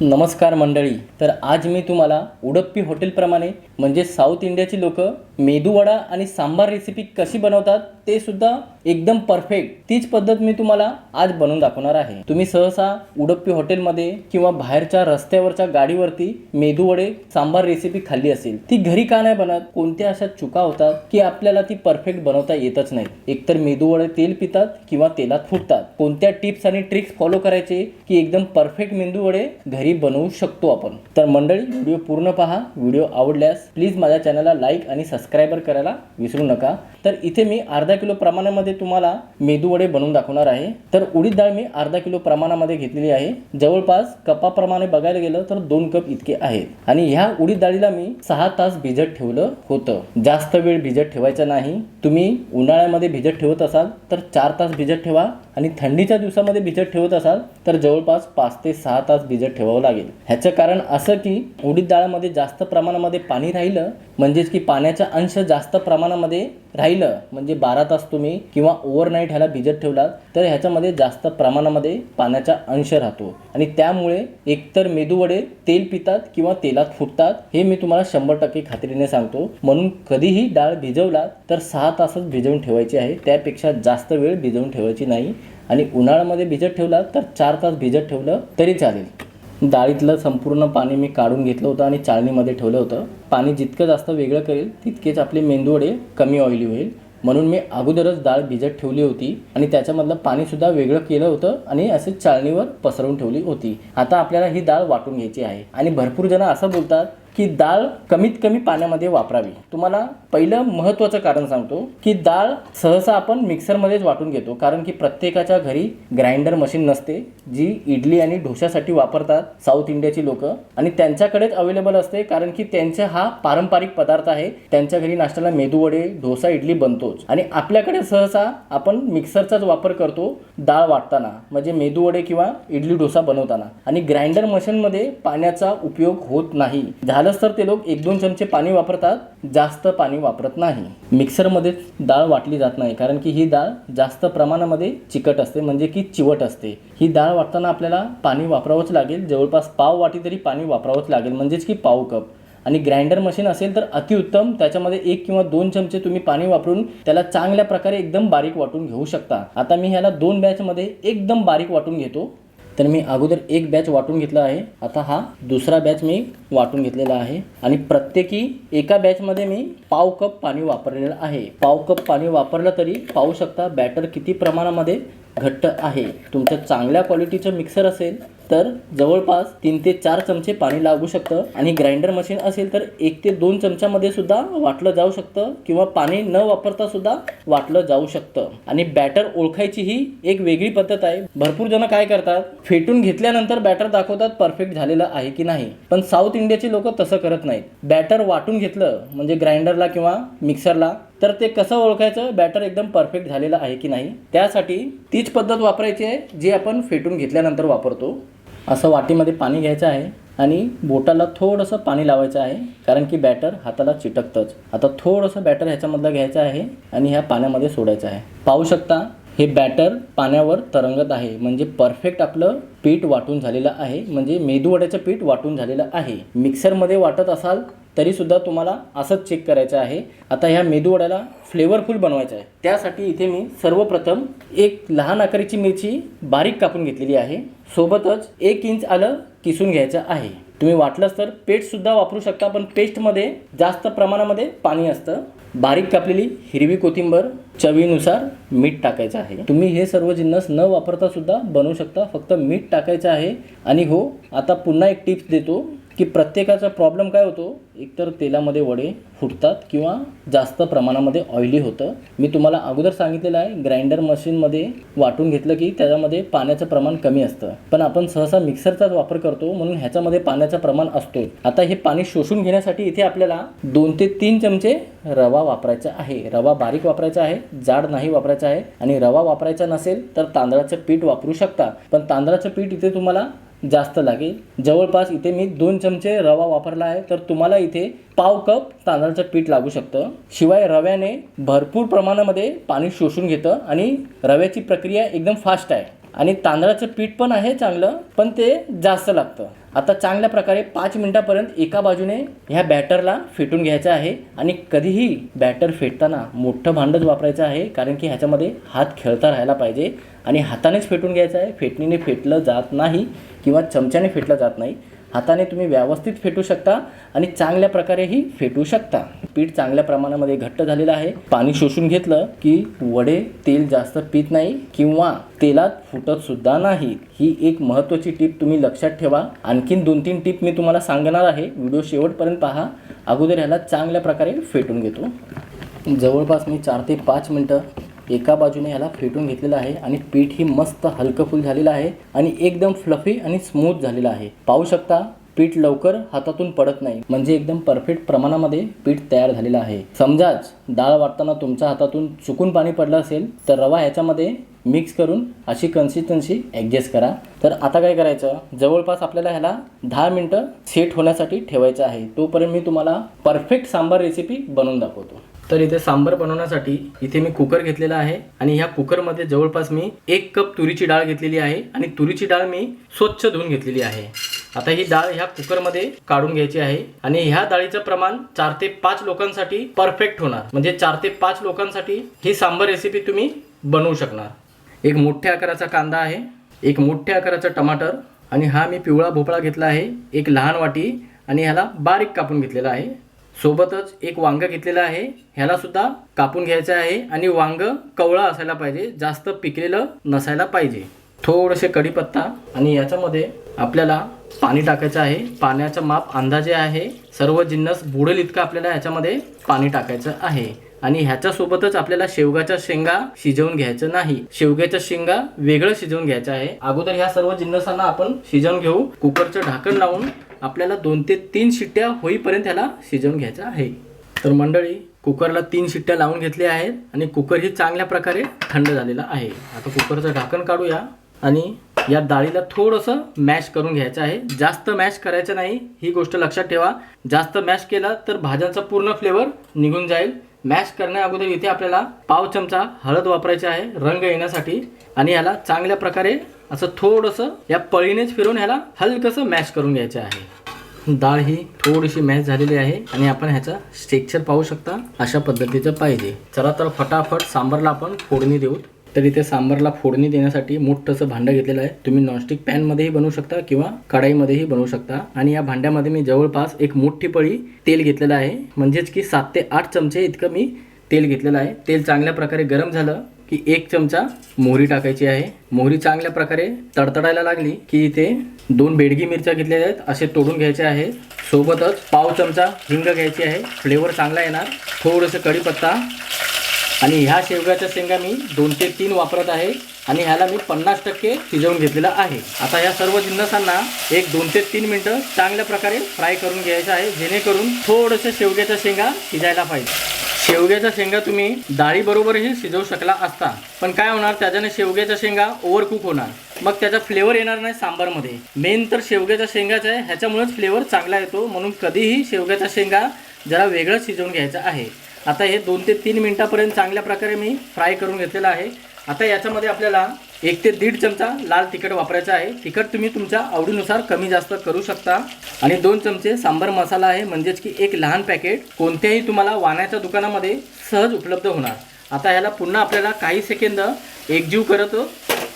नमस्कार मंडळी. तर आज मी तुम्हाला उडप्पी हॉटेलप्रमाणे म्हणजे साऊथ इंडियाची लोक मेदूवडा आणि सांबार रेसिपी कशी बनवतात ते सुद्धा एकदम परफेक्ट तीच पद्धत मी तुम्हाला आज बनवून दाखवणार आहे. तुम्ही सहसा उडप्पी हॉटेलमध्ये किंवा बाहेरच्या रस्त्यावरच्या गाडीवरती मेदूवडे सांबार रेसिपी खाल्ली असेल ती घरी का नाही बनत? कोणत्या अशा चुका होतात की आपल्याला ती परफेक्ट बनवता येतच नाही? एकतर मेदूवडे तेल पितात किंवा तेलात फुटतात. कोणत्या टिप्स आणि ट्रिक्स फॉलो करायचे की एकदम परफेक्ट मेंदूवडे घरी बनवू शकतो आपण? तर मंडळी व्हिडिओ पूर्ण पहा. व्हिडिओ आवडल्यास प्लीज माझ्या चॅनलला लाईक आणि सबस्क्राईबर करायला विसरू नका. तर इथे मी अर्धा किलो प्रमाणामध्ये तुम्हाला मेदूवडे बनवून दाखवणार आहे. तर उडीद डाळ मी अर्धा किलो प्रमाणामध्ये घेतलेली आहे. जवळपास कपाप्रमाणे बघायला गेलं तर दोन कप इतके आहेत. आणि ह्या उडीद डाळीला मी सहा तास भिजत ठेवलं होतं. जास्त वेळ भिजत ठेवायचं नाही. तुम्ही उन्हाळ्यामध्ये भिजत ठेवत असाल तर चार तास भिजत ठेवा. आणि थंडीच्या दिवसामध्ये भिजत ठेवत असाल तर जवळपास पाच ते सहा तास भिजत ठेवावं लागेल. ह्याचं कारण असं की उडीद डाळामध्ये जास्त प्रमाणामध्ये पाणी राहिलं म्हणजेच की पाण्याचा अंश जास्त प्रमाणामध्ये राहिलं म्हणजे बारा तास तुम्ही किंवा ओव्हरनाईट ह्याला भिजत ठेवलात तर ह्याच्यामध्ये जास्त प्रमाणामध्ये पाण्याचा अंश राहतो. आणि त्यामुळे एकतर मेदूवडे तेल पितात किंवा तेलात फुटतात हे मी तुम्हाला शंभर टक्के खात्रीने सांगतो. म्हणून कधीही डाळ भिजवलात तर सहा तासच भिजवून ठेवायची आहे. त्यापेक्षा जास्त वेळ भिजवून ठेवायची नाही. आणि उन्हाळ्यामध्ये भिजत ठेवलात तर चार तास भिजत ठेवलं तरी चालेल. डाळीतलं संपूर्ण पाणी मी काढून घेतलं होतं आणि चाळणीमध्ये ठेवलं होतं. पाणी जितकं जास्त वेगळं करेल तितकेच आपले मेंदूवडे कमी ऑइली होईल. म्हणून मी अगोदरच डाळ भिजत ठेवली होती आणि त्याच्यामधलं पाणीसुद्धा वेगळं केलं होतं आणि असे चाळणीवर पसरवून ठेवली होती. आता आपल्याला ही डाळ वाटून घ्यायची आहे. आणि भरपूर जण असं बोलतात की डाळ कमीत कमी पाण्यामध्ये वापरावी. तुम्हाला पहिलं महत्त्वाचं कारण सांगतो की डाळ सहसा आपण मिक्सरमध्येच वाटून घेतो कारण की प्रत्येकाच्या घरी ग्राइंडर मशीन नसते जी इडली आणि डोशासाठी वापरतात साऊथ इंडियाची लोक. आणि त्यांच्याकडेच अवेलेबल असते कारण की त्यांचा हा पारंपरिक पदार्थ आहे त्यांच्या घरी नाश्त्याला मेदूवडे डोसा इडली बनतोच. आणि आपल्याकडे सहसा आपण मिक्सरचाच वापर करतो डाळ वाटताना म्हणजे मेदूवडे किंवा इडली डोसा बनवताना. आणि ग्राइंडर मशीनमध्ये पाण्याचा उपयोग होत नाही. झालंच तर ते लोक एक दोन चमचे पाणी वापरतात जास्त पाणी पाणी वापरत नाही. मिक्सरमध्ये डाळ वाटली जात नाही कारण की ही डाळ जास्त प्रमाणामध्ये चिकट असते म्हणजे की चिवट असते. ही डाळ वाटताना आपल्याला पाणी वापरावंच लागेल जवळपास पाव वाटी तरी पाणी वापरावंच लागेल म्हणजेच की पाव कप. आणि ग्राइंडर मशीन असेल तर अतिउत्तम त्याच्यामध्ये एक किंवा दोन चमचे तुम्ही पाणी वापरून त्याला चांगल्या प्रकारे एकदम बारीक वाटून घेऊ शकता. आता मी ह्याला दोन बॅचमध्ये एकदम बारीक वाटून घेतो. तर मी अगोदर एक बॅच वाटून घेतला आहे. आता हा दुसरा बॅच मी वाटून घेतलेला आहे. आणि प्रत्येकी एका बॅचमध्ये मी पाव कप पाणी वापरलेलं आहे. पाव कप पाणी वापरलं तरी पाहू शकता बॅटर किती प्रमाणामध्ये घट्ट आहे. तुमचं चांगल्या क्वालिटीचं मिक्सर असेल तर जवळपास तीन ते चार चमचे पाणी लागू शकतं आणि ग्राइंडर मशीन असेल तर एक ते दोन चमच्यामध्ये सुद्धा वाटलं जाऊ शकतं किंवा पाणी न वापरता सुद्धा वाटलं जाऊ शकतं. आणि बॅटर ओळखायची ही एक वेगळी पद्धत आहे. भरपूर जण काय करतात? फेटून घेतल्यानंतर बॅटर दाखवतात परफेक्ट झालेलं आहे की नाही. पण साऊथ इंडियाची लोक तसं करत नाहीत. बॅटर वाटून घेतलं म्हणजे ग्राइंडरला किंवा मिक्सरला तर ते कसं ओळखायचं? बॅटर एकदम परफेक्ट झालेलं आहे की नाही? त्यासाठी तीच पद्धत वापरायची आहे जी आपण फेटून घेतल्यानंतर वापरतो. असं वाटीमध्ये पाणी घ्यायचं आहे आणि बोटाला थोडंसं पाणी लावायचं आहे कारण की बॅटर हाताला चिटकतंच. आता थोडंसं बॅटर ह्याच्यामधलं घ्यायचं आहे आणि ह्या पाण्यामध्ये सोडायचं आहे. पाहू शकता हे बॅटर पाण्यावर तरंगत आहे. म्हणजे परफेक्ट आपलं पीठ वाटून झालेलं आहे. म्हणजे मेदूवड्याचं पीठ वाटून झालेलं आहे. मिक्सरमध्ये वाटत असाल तरीसुद्धा तुम्हाला असंच चेक करायचं आहे. आता ह्या मेदूवड्याला फ्लेवरफुल बनवायचं आहे. त्यासाठी इथे मी सर्वप्रथम एक लहान आकाराची मिरची बारीक कापून घेतलेली आहे. सोबतच एक इंच आलं किसून घ्यायचं आहे. तुम्ही वाटलंच तर पेस्टसुद्धा वापरू शकता पण पेस्टमध्ये जास्त प्रमाणामध्ये पाणी असतं. बारीक कापलेली हिरवी कोथिंबर चवीनुसार मीठ टाकायचं आहे. तुम्ही हे सर्व जिन्नस न वापरता सुद्धा बनवू शकता. फक्त मीठ टाकायचं आहे. आणि हो आता पुन्हा एक टिप्स देतो. की प्रत्येकाचा प्रॉब्लेम काय होतो? एकतर तेलामध्ये वडे फुटतात किंवा जास्त प्रमाणामध्ये ऑइली होतं. मी तुम्हाला अगोदर सांगितलेलं आहे ग्राइंडर मशीनमध्ये वाटून घेतलं की त्याच्यामध्ये पाण्याचं प्रमाण कमी असतं. पण आपण सहसा मिक्सरचाच वापर करतो म्हणून ह्याच्यामध्ये पाण्याचं प्रमाण असतो आता हे पाणी शोषून घेण्यासाठी इथे आपल्याला दोन ते तीन चमचे रवा वापरायचा आहे. रवा बारीक वापरायचा आहे जाड नाही वापरायचा आहे. आणि रवा वापरायचा नसेल तर तांदळाचं पीठ वापरू शकता. पण तांदळाचं पीठ इथे तुम्हाला जास्त लागेल. जवळपास इथे मी दोन चमचे रवा वापरला आहे तर तुम्हाला इथे पाव कप तांदळाचं पीठ लागू शकतं. शिवाय रव्याने भरपूर प्रमाणामध्ये पाणी शोषून घेतं आणि रव्याची प्रक्रिया एकदम फास्ट आहे. आणि तांदळाचं पीठ पण आहे चांगलं पण ते जास्त लागतं. आता चांगल्या प्रकारे पाच मिनिटापर्यंत एका बाजूने ह्या बॅटरला फेटून घ्यायचं आहे आणि कधीही बॅटर फेटताना मोठं भांडंच वापरायचं आहे कारण की ह्याच्यामध्ये हात खेळता राहायला पाहिजे आणि हातानेच फेटून घ्यायचं आहे. फेटणीने फेटलं जात नाही किंवा चमच्याने फेटलं जात नाही. हाताने तुम्ही व्यवस्थित फेटू शकता आणि चांगल्या प्रकारेही फेटू शकता. पीठ चांगल्या प्रमाणामध्ये घट्ट झालेलं आहे. पाणी शोषून घेतलं की वडे तेल जास्त पीत नाही किंवा तेलात फुटत सुद्धा नाही. ही एक महत्त्वाची टीप तुम्ही लक्षात ठेवा. आणखीन दोन तीन टीप मी तुम्हाला सांगणार आहे. व्हिडिओ शेवटपर्यंत पहा. अगोदर ह्याला चांगल्या प्रकारे फेटून घेतो. जवळपास मी चार ते पाच मिनटं एका बाजूने ह्याला फेटून घेतलेलं आहे आणि पीठ ही मस्त हलकफुल झालेलं आहे आणि एकदम फ्लफी आणि स्मूथ झालेलं आहे. पाहू शकता पीठ लवकर हातातून पडत नाही. म्हणजे एकदम परफेक्ट प्रमाणामध्ये पीठ तयार झालेलं आहे. समजाच डाळ वाटताना तुमच्या हातातून चुकून पाणी पडलं असेल तर रवा ह्याच्यामध्ये मिक्स करून अशी कन्सिस्टन्सी ॲडजस्ट करा. तर आता काय करायचं? जवळपास आपल्याला ह्याला दहा मिनटं सेट होण्यासाठी ठेवायचं आहे. तोपर्यंत मी तुम्हाला परफेक्ट सांबार रेसिपी बनवून दाखवतो. तर इथे सांबर बनवण्यासाठी इथे मी कुकर घेतलेला आहे आणि ह्या कुकरमध्ये जवळपास मी एक कप तुरीची डाळ घेतलेली आहे आणि तुरीची डाळ मी स्वच्छ धुवून घेतलेली आहे. आता ही डाळ ह्या कुकरमध्ये काढून घ्यायची आहे आणि ह्या डाळीचं प्रमाण चार ते पाच लोकांसाठी परफेक्ट होणार. म्हणजे चार ते पाच लोकांसाठी ही सांबर रेसिपी तुम्ही बनवू शकणार. एक मोठ्या आकाराचा कांदा आहे एक मोठ्या आकाराचा टमाटर आणि हा मी पिवळा भोपळा घेतला आहे एक लहान वाटी आणि ह्याला बारीक कापून घेतलेला आहे. सोबतच एक वांग घेतलेलं आहे. ह्याला सुद्धा कापून घ्यायचं आहे आणि वांग कवळा असायला पाहिजे जास्त पिकलेलं नसायला पाहिजे. थोडेसे कढीपत्ता आणि याच्यामध्ये आपल्याला पाणी टाकायचं आहे. पाण्याचं माप अंदाजे आहे. सर्व जिन्नस बुडेल इतकं आपल्याला ह्याच्यामध्ये पाणी टाकायचं आहे. आणि ह्याच्यासोबतच आपल्याला शेवगाच्या शेंगा शिजवून घ्यायचं नाही. शेवग्याच्या शेंगा वेगळं शिजवून घ्यायचं आहे. अगोदर ह्या सर्व जिन्नसांना आपण शिजवून घेऊ. कुकरचं ढाकण लावून आपल्याला दोन ते तीन शिट्ट्या होईपर्यंत ह्याला शिजवून घ्यायचं आहे. तर मंडळी कुकरला तीन शिट्ट्या लावून घेतल्या आहेत आणि कुकर ही चांगल्या प्रकारे थंड झालेला आहे. आता कुकरचं ढाकण काढूया आणि या डाळीला थोडंसं मॅश करून घ्यायचं आहे. जास्त मॅश करायचं नाही ही गोष्ट लक्षात ठेवा. जास्त मॅश केला तर भाज्यांचा पूर्ण फ्लेवर निघून जाईल. मॅश करण्या अगोदर इथे आपल्याला पाव चमचा हळद वापरायची आहे रंग येण्यासाठी. आणि ह्याला चांगल्या प्रकारे असं थोडंसं या पळीनेच फिरून ह्याला हलकंसं मॅश करून घ्यायचं आहे. डाळ ही थोडीशी मॅश झालेली आहे आणि आपण ह्याचा स्ट्रेक्चर पाहू शकता. अशा पद्धतीचं पाहिजे. चला तर फटाफट सांबारला आपण फोडणी देऊ. तर इथे सांबारला फोडणी देण्यासाठी मोठंसं भांडं घेतलेलं आहे. तुम्ही नॉनस्टिक पॅनमध्येही बनवू शकता किंवा कढाईमध्येही बनवू शकता. आणि या भांड्यामध्ये मी जवळपास एक मोठी पळी तेल घेतलेलं आहे. म्हणजेच की सात ते आठ चमचे इतकं मी तेल घेतलेलं आहे. तेल चांगल्या प्रकारे गरम झालं की एक चमचा मोहरी टाकायची आहे. मोहरी चांगल्या प्रकारे तडतडायला लागली की इथे दोन बेडगी मिरच्या घेतल्या आहेत असे तोडून घ्यायचे आहे. सोबतच पाव चमचा हिंग घ्यायची आहे. फ्लेवर चांगला येणार. थोडंसं कढीपत्ता आणि ह्या शेवग्याच्या शेंगा मी दोन ते तीन वापरत आहे. आणि ह्याला मी पन्नास टक्के शिजवून घेतलेला आहे. आता या सर्व जिन्नसांना एक दोन ते तीन मिनटं चांगल्या प्रकारे फ्राय करून घ्यायचं आहे. जेणेकरून थोडंसं शेवग्याच्या शेंगा शिजायला पाहिजे. शेवग्याच्या शेंगा तुम्ही डाळीबरोबरही शिजवू शकला असता. पण काय होणार? त्याच्याने शेवग्याच्या शेंगा ओव्हरकुक होणार. मग त्याचा फ्लेवर येणार नाही सांबारमध्ये. मेन तर शेवग्याच्या शेंगाच आहे. ह्याच्यामुळेच फ्लेवर चांगला येतो. म्हणून कधीही शेवग्याच्या शेंगा जरा वेगळं शिजवून घ्यायचं आहे. आता हे दोन ते तीन मिनटापर्यंत चांगल्या प्रकारे मी फ्राय करून घेतलेलं आहे. आता याच्यामध्ये आपल्याला एक ते दीड चमचा लाल तिखट वापरायचं आहे. तिखट तुम्ही तुमच्या आवडीनुसार कमी जास्त करू शकता. आणि दोन चमचे सांबार मसाला आहे. म्हणजेच की एक लहान पॅकेट कोणत्याही तुम्हाला वाण्याच्या दुकानामध्ये सहज उपलब्ध होणार. आता ह्याला पुन्हा आपल्याला काही सेकंद एकजीव करत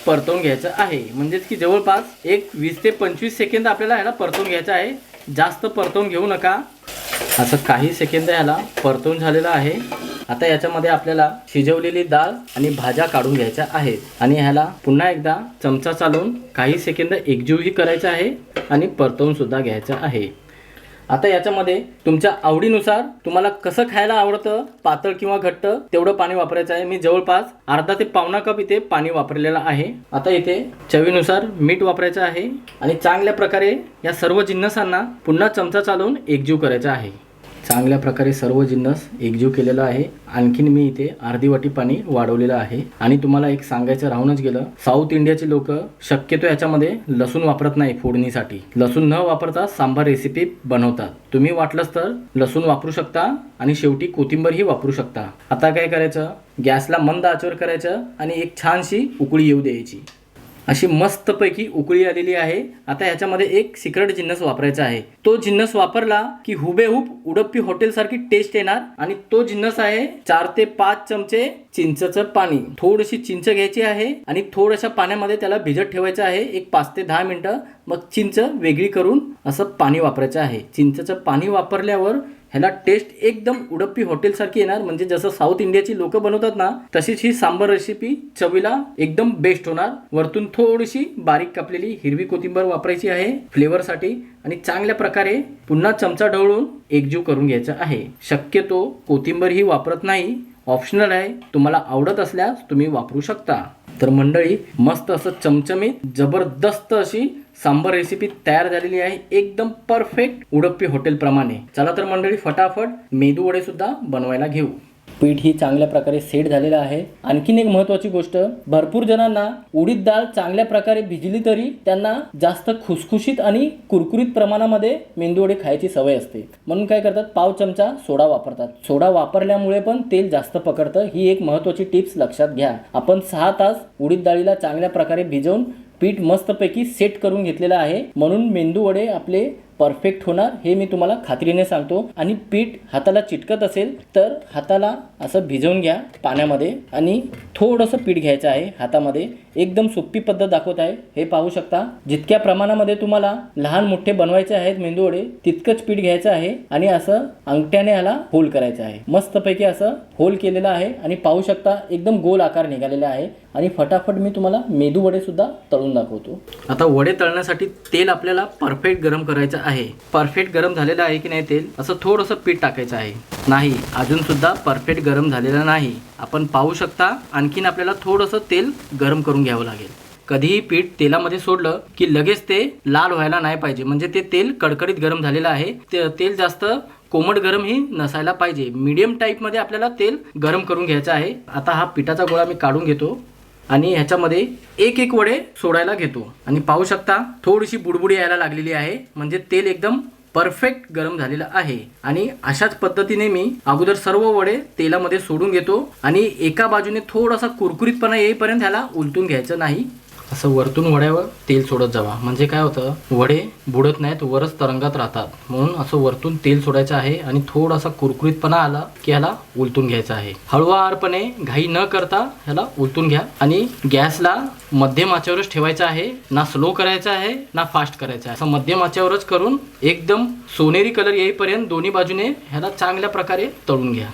परतवून घ्यायचं आहे. म्हणजेच की जवळपास एक वीस ते पंचवीस सेकंद आपल्याला ह्याला परतवून घ्यायचं आहे. जास्त परतवून घेऊ नका. असं काही सेकंद ह्याला परतून झालेलं आहे. आता याच्यामध्ये आपल्याला शिजवलेली डाळ आणि भाज्या काढून घ्यायच्या आहेत. आणि ह्याला पुन्हा एकदा चमचा चालवून काही सेकंद एकजीवही करायचा आहे आणि परतवून सुद्धा घ्यायचं आहे. आता याच्यामध्ये तुमच्या आवडीनुसार तुम्हाला कसं खायला आवडतं पातळ किंवा घट्ट तेवढं पाणी वापरायचं आहे. मी जवळपास अर्धा ते पावणा कप इथे पाणी वापरलेलं आहे. आता इथे चवीनुसार मीठ वापरायचं आहे आणि चांगल्या प्रकारे या सर्व जिन्नसांना पुन्हा चमचा चालवून एकजीव करायचा आहे. चांगल्या प्रकारे सर्व जिन्नस एकजीव केलेला आहे. आणखीन मी इथे अर्धी वाटी पाणी वाढवलेलं आहे. आणि तुम्हाला एक सांगायचं राहूनच गेलं. साऊथ इंडियाचे लोक शक्यतो याच्यामध्ये लसूण वापरत नाही फोडणीसाठी. लसूण न वापरता सांबार रेसिपी बनवतात. तुम्ही वाटलंच तर लसूण वापरू शकता आणि शेवटी कोथिंबीरही वापरू शकता. आता काय करायचं? गॅसला मंद आचवर करायचं आणि एक छानशी उकळी येऊ द्यायची. अशी मस्तपैकी उकळी आलेली आहे. आता ह्याच्यामध्ये एक सिक्रेट जिन्नस वापरायचा आहे. तो जिन्नस वापरला की हुबेहूब उडप्पी हॉटेलसारखी टेस्ट येणार आणि तो जिन्नस आहे चार ते पाच चमचे चिंचचं पाणी. थोडीशी चिंच घ्यायची आहे आणि थोड्याशा पाण्यामध्ये त्याला भिजत ठेवायचं आहे. एक पाच ते दहा मिनटं. मग चिंच वेगळी करून असं पाणी वापरायचं आहे. चिंचचं पाणी वापरल्यावर ह्याला टेस्ट एकदम उडप्पी हॉटेलसारखी येणार. म्हणजे जसं साऊथ इंडियाची लोक बनवतात ना तशीच ही सांबर रेसिपी चवीला एकदम बेस्ट होणार. वरतून थोडीशी बारीक कापलेली हिरवी कोथिंबर वापरायची आहे फ्लेवरसाठी आणि चांगल्या प्रकारे पुन्हा चमचा ढवळून एकजीव करून घ्यायचा आहे. शक्यतो कोथिंबर ही वापरत नाही. ऑप्शनल आहे. तुम्हाला आवडत असल्यास तुम्ही वापरू शकता. तर मंडळी मस्त असं चमचमीत जबरदस्त अशी सांबर रेसिपी तयार झालेली आहे. एकदम परफेक्ट उडप्पी हॉटेलप्रमाणे चला तर मंडळी फटाफट मेदू वडे सुद्धा बनवायला घेऊ. पीठ ही चांगल्या प्रकारे सेट झालेलं आहे. आणखीन एक महत्वाची गोष्ट भरपूर जणांना उडीद डाळ चांगल्या प्रकारे भिजली तरी त्यांना जास्त खुसखुशीत आणि कुरकुरीत प्रमाणामध्ये मेंदूवडे खायची सवय असते. म्हणून काय करतात पाव चमचा सोडा वापरतात. सोडा वापरल्यामुळे पण तेल जास्त पकडतं. ही एक महत्वाची टिप्स लक्षात घ्या. आपण सहा तास उडीद डाळीला चांगल्या प्रकारे भिजवून पीठ मस्तपैकी सेट करून घेतलेलं आहे. म्हणून मेंदू वडे आपले परफेक्ट होणार हे मी तुम्हाला खात्रीने सांगतो. आणि पीठ हाताला चिटकत असेल तर हाताला असं भिजवून घ्या पाण्यामध्ये. आणि थोडंसं पीठ घ्यायचं आहे हातामध्ये. एकदम सोपी पद्धत दाखवत आहे. हे पाहू शकता. जितक्या प्रमाणामध्ये तुम्हाला लहान मोठे बनवायचे आहेत मेंदूवडे तितकंच पीठ घ्यायचं आहे आणि असं अंगठ्याने ह्याला होल करायचं आहे. मस्तपैकी असं होल केलेलं आहे आणि पाहू शकता एकदम गोल आकार निघालेला आहे. आणि फटाफट मी तुम्हाला मेदू वडे सुद्धा तळून दाखवतो. आता वडे तळण्यासाठी तेल आपल्याला परफेक्ट गरम करायचं आहे. परफेक्ट गरम झालेलं आहे की नाही तेल? असं थोडंसं पीठ टाकायचं आहे. नाही अजून सुद्धा परफेक्ट गरम झालेलं नाही. आपण पाहू शकता आणखीन आपल्याला थोडंसं तेल गरम करून घ्यावं लागेल. कधीही पीठ तेलामध्ये सोडलं की लगेच ते लाल व्हायला नाही पाहिजे. म्हणजे ते तेल कडकडीत गरम झालेलं आहे. ते तेल जास्त कोमट गरम ही नसायला पाहिजे. मीडियम टाईपमध्ये आपल्याला तेल गरम करून घ्यायचं आहे. आता हा पिठाचा गोळा मी काढून घेतो. आणि ह्याच्यामध्ये एक एक वडे सोडायला घेतो. आणि पाहू शकता थोडीशी बुडबुडी यायला लागलेली आहे. म्हणजे तेल एकदम परफेक्ट गरम झालेलं आहे. आणि अशाच पद्धतीने मी अगोदर सर्व वडे तेलामध्ये सोडून घेतो. आणि एका बाजूने थोडासा कुरकुरीतपणा येईपर्यंत ह्याला उलटून घ्यायचं नाही. असं वरतून वड्यावर तेल सोडत जावा. म्हणजे काय होतं? वडे बुडत नाहीत वरच तरंगात राहतात. म्हणून असं वरतून तेल सोडायचं आहे आणि थोडासा कुरकुरीतपणा आला की ह्याला उलटून घ्यायचं आहे. हळुवारपणे घाई न करता ह्याला उलटून घ्या आणि गॅसला मध्यम आचेवरच ठेवायचा आहे. ना स्लो करायचा आहे ना फास्ट करायचा आहे. असं मध्यम आचेवरच करून एकदम सोनेरी कलर येईपर्यंत दोन्ही बाजूने ह्याला चांगल्या प्रकारे तळून घ्या.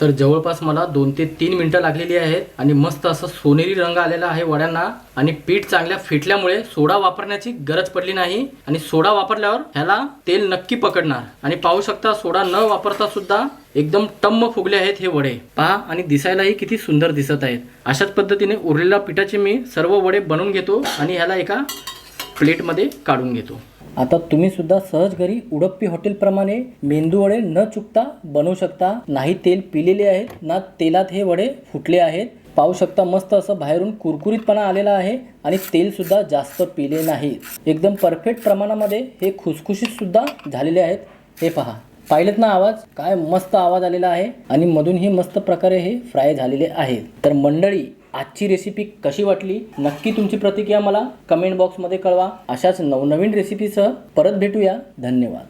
तर जवळपास मला दोन ते तीन मिनटं लागलेली आहेत आणि मस्त असं सोनेरी रंग आलेला आहे वड्यांना आणि पीठ चांगल्या फिटल्यामुळे सोडा वापरण्याची गरज पडली नाही आणि सोडा वापरल्यावर ह्याला तेल नक्की पकडणार. आणि पाहू शकता सोडा न वापरता सुद्धा एकदम टम्म फुगले आहेत हे वडे. पहा आणि दिसायलाही किती सुंदर दिसत आहेत. अशाच पद्धतीने उरलेल्या पिठाचे मी सर्व वडे बनवून घेतो आणि ह्याला एका प्लेटमध्ये काढून घेतो. आता तुम्ही सुद्धा सहज घरी उडप्पी हॉटेलप्रमाणे मेंदू वडे न चुकता बनवू शकता. नाही तेल पिलेले आहेत ना तेलात हे वडे फुटले आहेत. पाहू शकता मस्त असं बाहेरून कुरकुरीतपणा आलेला आहे आणि तेलसुद्धा जास्त पिले नाही. एकदम परफेक्ट प्रमाणामध्ये हे खुसखुशीतसुद्धा झालेले आहेत. हे पहा. पाहिलेत ना आवाज? काय मस्त आवाज आलेला आहे आणि मधूनही मस्त प्रकारे हे फ्राय झालेले आहेत तर मंडळी आजची रेसिपी कशी वाटली? नक्की तुमची प्रतिक्रिया मला कमेंट बॉक्समध्ये कळवा. अशाच नवनवीन रेसिपीसह परत भेटूया. धन्यवाद.